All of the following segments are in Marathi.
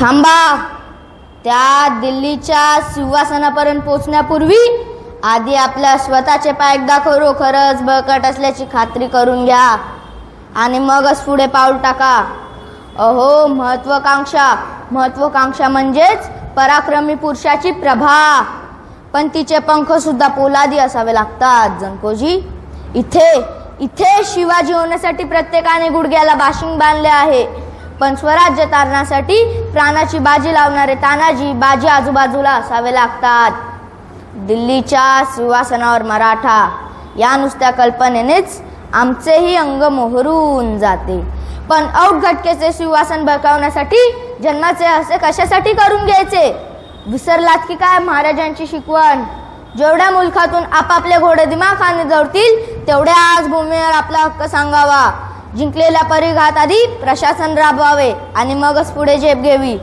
थांबा. त्या दिल्लीच्या सिंहासनापर्यंत पोचण्यापूर्वी आधी आपल्या स्वतःचे पाय एकदा खरोखरच बळकट असल्याची खात्री करून घ्या. आणि मगच पुढे पाऊल टाका. अहो महत्वाकांक्षा महत्वाकांक्षा म्हणजेच पराक्रमी पुरुषाची प्रभा. पण तिचे पंख सुद्धा पोलादी असावे लागतात जनकोजी इथे इथे शिवाजी होण्यासाठी प्रत्येकाने गुडघ्याला बाशिंग बांधले आहे. पण स्वराज्य तारण्यासाठी प्राणाची बाजी लावणारे तानाजी बाजी आजूबाजूला असावे लागतात. दिल्लीच्या सिंहासनावर मराठा या नुसत्या कल्पनेनेच आमचेही अंग मोहरून जाते. पण औट घटकेचे सिंहासन बळकावण्यासाठी जन्माचे असे कशासाठी करून घ्यायचे? विसरलात की काय महाराजांची शिकवण? जेवढ्या मुलखातून आपापले घोडे दिमाखाने जोडतील तेवढ्या आज भूमीवर आपला हक्क सांगावा. जिंकलेल्या परिघात आधी प्रशासन राबवावे आणि मगच पुढे झेप घ्यावी.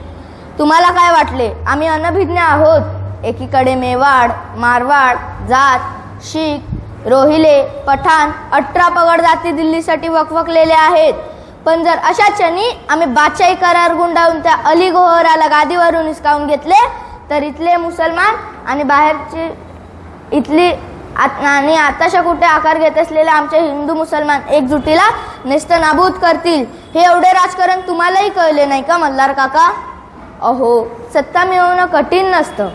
तुम्हाला काय वाटले? आम्ही अनभिज्ञ आहोत. एकीकडे मेवाड मारवाड जात शीख रोहिले पठाण अठरा पगड जाती दिल्लीसाठी वकवकलेले आहेत. पण जर अशा क्षणी आम्ही बादशाही करार गुंडाळून त्या अली गोहराला गादीवरून हिसकावून घेतले तर इथले मुसलमान आणि बाहेरचे इथली आत- आणि आताशा कुठे आकार घेत असलेल्या आमचे हिंदू मुसलमान एकजुटीला नेस्तनाबूत करतील हे एवढे राजकारण तुम्हालाही कळले नाही का मल्हार काका? अहो सत्ता मिळवणं कठीण नसतं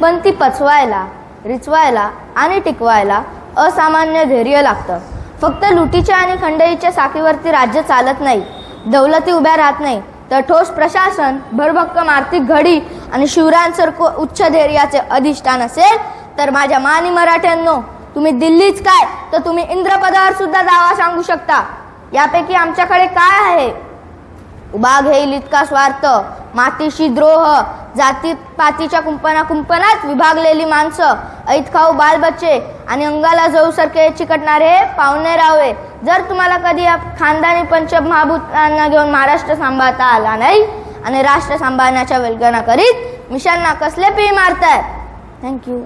पण ती पचवायला रिचवायला आणि टिकवायला असामान्य धैर्य लागतं. फक्त लुटीच्या आणि खंडईच्या साखीवरती राज्य चालत नाही दौलती उभ्या राहत नाही तर ठोस प्रशासन भरभक्कम आर्थिक घडी आणि शिवरायांसारखं उच्च धैर्याचे अधिष्ठान असेल तर माझ्या मानी मराठ्यांनो तुम्ही दिल्लीच काय? तर तुम्ही इंद्रपदावर सुद्धा दावा सांगू शकता. यापैकी आमच्याकडे काय आहे? उभा घेईल इतका स्वार्थ. मातीशी द्रोह जाती पातीच्या कुंपना कुंपणात विभागलेली माणसं ऐत खाऊ बालबच्चे आणि अंगाला जळूसारखे चिकटणारे हे पाहुणे रावे. जर तुम्हाला कधी या खानदानी पंचमहाभूतांना घेऊन महाराष्ट्र सांभाळता आला नाही आणि राष्ट्र सांभाळण्याच्या वेलगणा करीत मिशांना कसले पी मारताय? थँक्यू